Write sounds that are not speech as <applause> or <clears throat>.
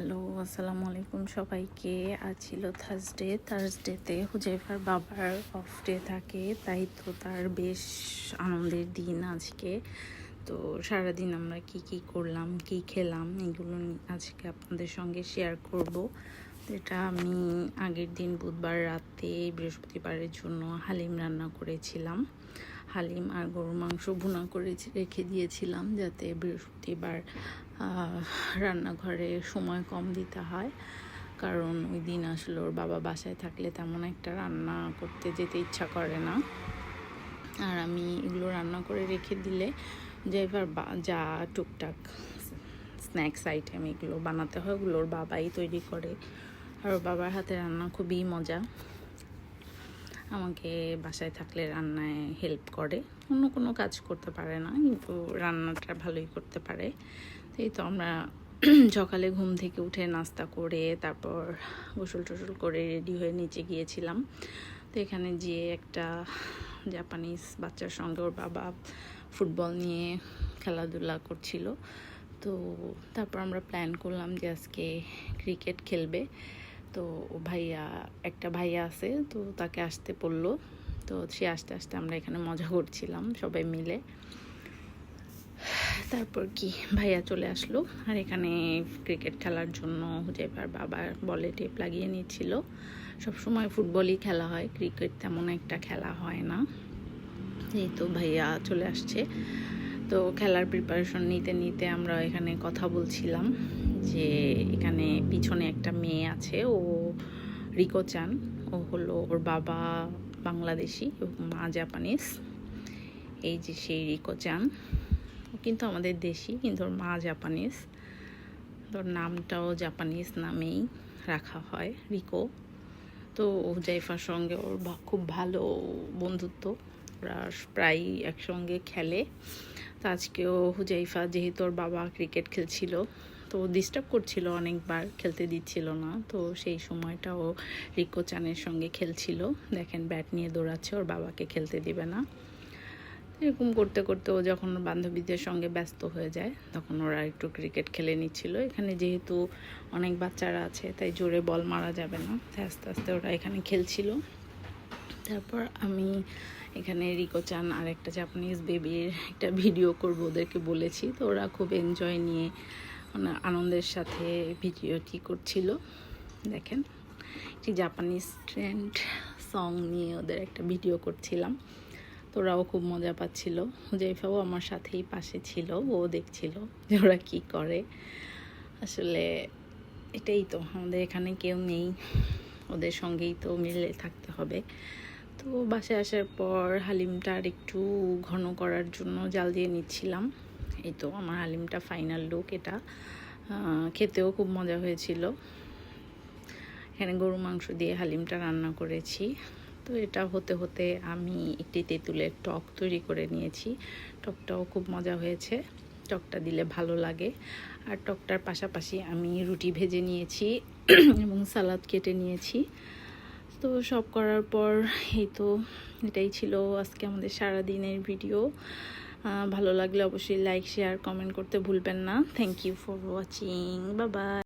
Hello, আসসালামু আলাইকুম সবাইকে। আজ ছিল থার্সডে থার্সডেতে হুজাইফার বাবার অফ ডে থাকে, তাই তো তার বেশ আনন্দের দিন আজকে। তো সারাদিন আমরা কি কি করলাম, কি খেলাম, এগুলো আজকে আপনাদের সঙ্গে শেয়ার করব। এটা আমি আগের দিন বুধবার রাতে বৃহস্পতিবারের জন্য হালিম রান্না করেছিলাম। হালিম আর গরুর মাংস ভুনা করে রেখে দিয়েছিলাম, যাতে বৃহস্পতিবার রান্নাঘরে সময় কম দিতে হয়। কারণ ওই দিন আসলে ওর বাবা বাসায় থাকলে তেমন একটা রান্না করতে যেতে ইচ্ছা করে না। আর আমি এগুলো রান্না করে রেখে দিলে যে এবার যা টুকটাক স্ন্যাক্স, আইটেম এগুলো বানাতে হয়, ওগুলো ওর বাবাই তৈরি করে। আর ওর বাবার হাতে রান্না খুবই মজা। আমাকে বাসায় থাকলে রান্নায় হেল্প করে। অন্য কোনো কাজ করতে পারে না, কিন্তু রান্নাটা ভালোই করতে পারে। তো এই তো আমরা <clears throat> সকালে ঘুম থেকে উঠে নাস্তা করে, তারপর গোসল টোসল করে রেডি হয়ে নিচে গিয়েছিলাম। তো এখানে যেয়ে একটা জাপানিজ বাচ্চার সঙ্গে ওর বাবা ফুটবল নিয়ে খেলাধুলা করছিল। তো তারপর আমরা প্ল্যান করলাম যে আজকে ক্রিকেট খেলবে। তো ভাইয়া, একটা ভাইয়া আছে, তো তাকে আসতে বলল। তো সে আসতে আসতে আমরা এখানে মজা করছিলাম সবাই মিলে। তারপর কি, ভাইয়া চলে আসলো। আর এখানে ক্রিকেট খেলার জন্য হুজাইফার বাবা বলে টেপ লাগিয়ে নিচ্ছিল। সবসময় ফুটবলই খেলা হয়, ক্রিকেট তেমন একটা খেলা হয় না। এই তো ভাইয়া চলে আসছে। তো খেলার প্রিপারেশন নিতে নিতে আমরা এখানে কথা বলছিলাম। যে এখানে পিছনে একটা মেয়ে আছে, ও রিকো চান। ও হলো ওর বাবা বাংলাদেশি মা জাপানিজ। এই যে সেই রিকো চান। কিন্তু আমাদের দেশি, কিন্তু ওর মা জাপানিজ। তোর নামটাও জাপানিজ নামেই রাখা হয়, রিকো। তো ও হুজাইফার সঙ্গে ওর খুব ভালো বন্ধুত্ব। ওরা প্রায় একসঙ্গে খেলে। তো আজকেও হুজাইফা যেহেতু ওর বাবা ক্রিকেট খেলছিল তো ডিস্টার্ব করছিল অনেকবার, খেলতে দিচ্ছিল না। তো সেই সময়টা ও রিকো চানের সঙ্গে খেলছিল। দেখেন ব্যাট নিয়ে দৌড়াচ্ছে, ওর বাবাকে খেলতে দিবে না। এরকম করতে করতে ও যখন বান্ধবীদের সঙ্গে ব্যস্ত হয়ে যায়, তখন ওরা একটু ক্রিকেট খেলে নিচ্ছিল। এখানে যেহেতু অনেক বাচ্চারা আছে, তাই জোরে বল মারা যাবে না। তাই আস্তে আস্তে ওরা এখানে খেলছিল। তারপর আমি এখানে রিকো চান আর একটা জাপানিজ বেবির একটা ভিডিও করব, ওদেরকে বলেছি। তো ওরা খুব এনজয় নিয়ে আনন্দের সাথে ভিডিওটি করছিল। দেখেন, একটি জাপানিজ ট্রেন্ড সং নিয়ে ওদের একটা ভিডিও করছিলাম। তো ওরাও খুব মজা পাচ্ছিল। হুজাইফাও আমার সাথেই পাশে ছিল, ও দেখছিল যে ওরা কী করে। আসলে এটাই তো, আমাদের এখানে কেউ নেই, ওদের সঙ্গেই তো মিলে থাকতে হবে। তো বাসায় আসার পর হালিমটা আর একটু ঘন করার জন্য জাল দিয়ে নিচ্ছিলাম। এই তো আমার হালিমটা ফাইনাল লুক এটা। খেতেও খুব মজা হয়েছিল। এখানে গরু মাংস দিয়ে হালিমটা রান্না করেছি। তো এটা হতে হতে আমি একটি তেঁতুলের টক তৈরি করে নিয়েছি। টকটাও খুব মজা হয়েছে। টকটা দিলে ভালো লাগে। আর টকটার পাশাপাশি আমি রুটি ভেজে নিয়েছি এবং সালাদ কেটে নিয়েছি। তো সব করার পর এই তো এটাই ছিল আজকে আমাদের সারা দিনের ভিডিও ভালো লাগলে অবশ্যই লাইক শেয়ার কমেন্ট করতে ভুলবেন না। থ্যাংক ইউ ফর ওয়াচিং বা বাই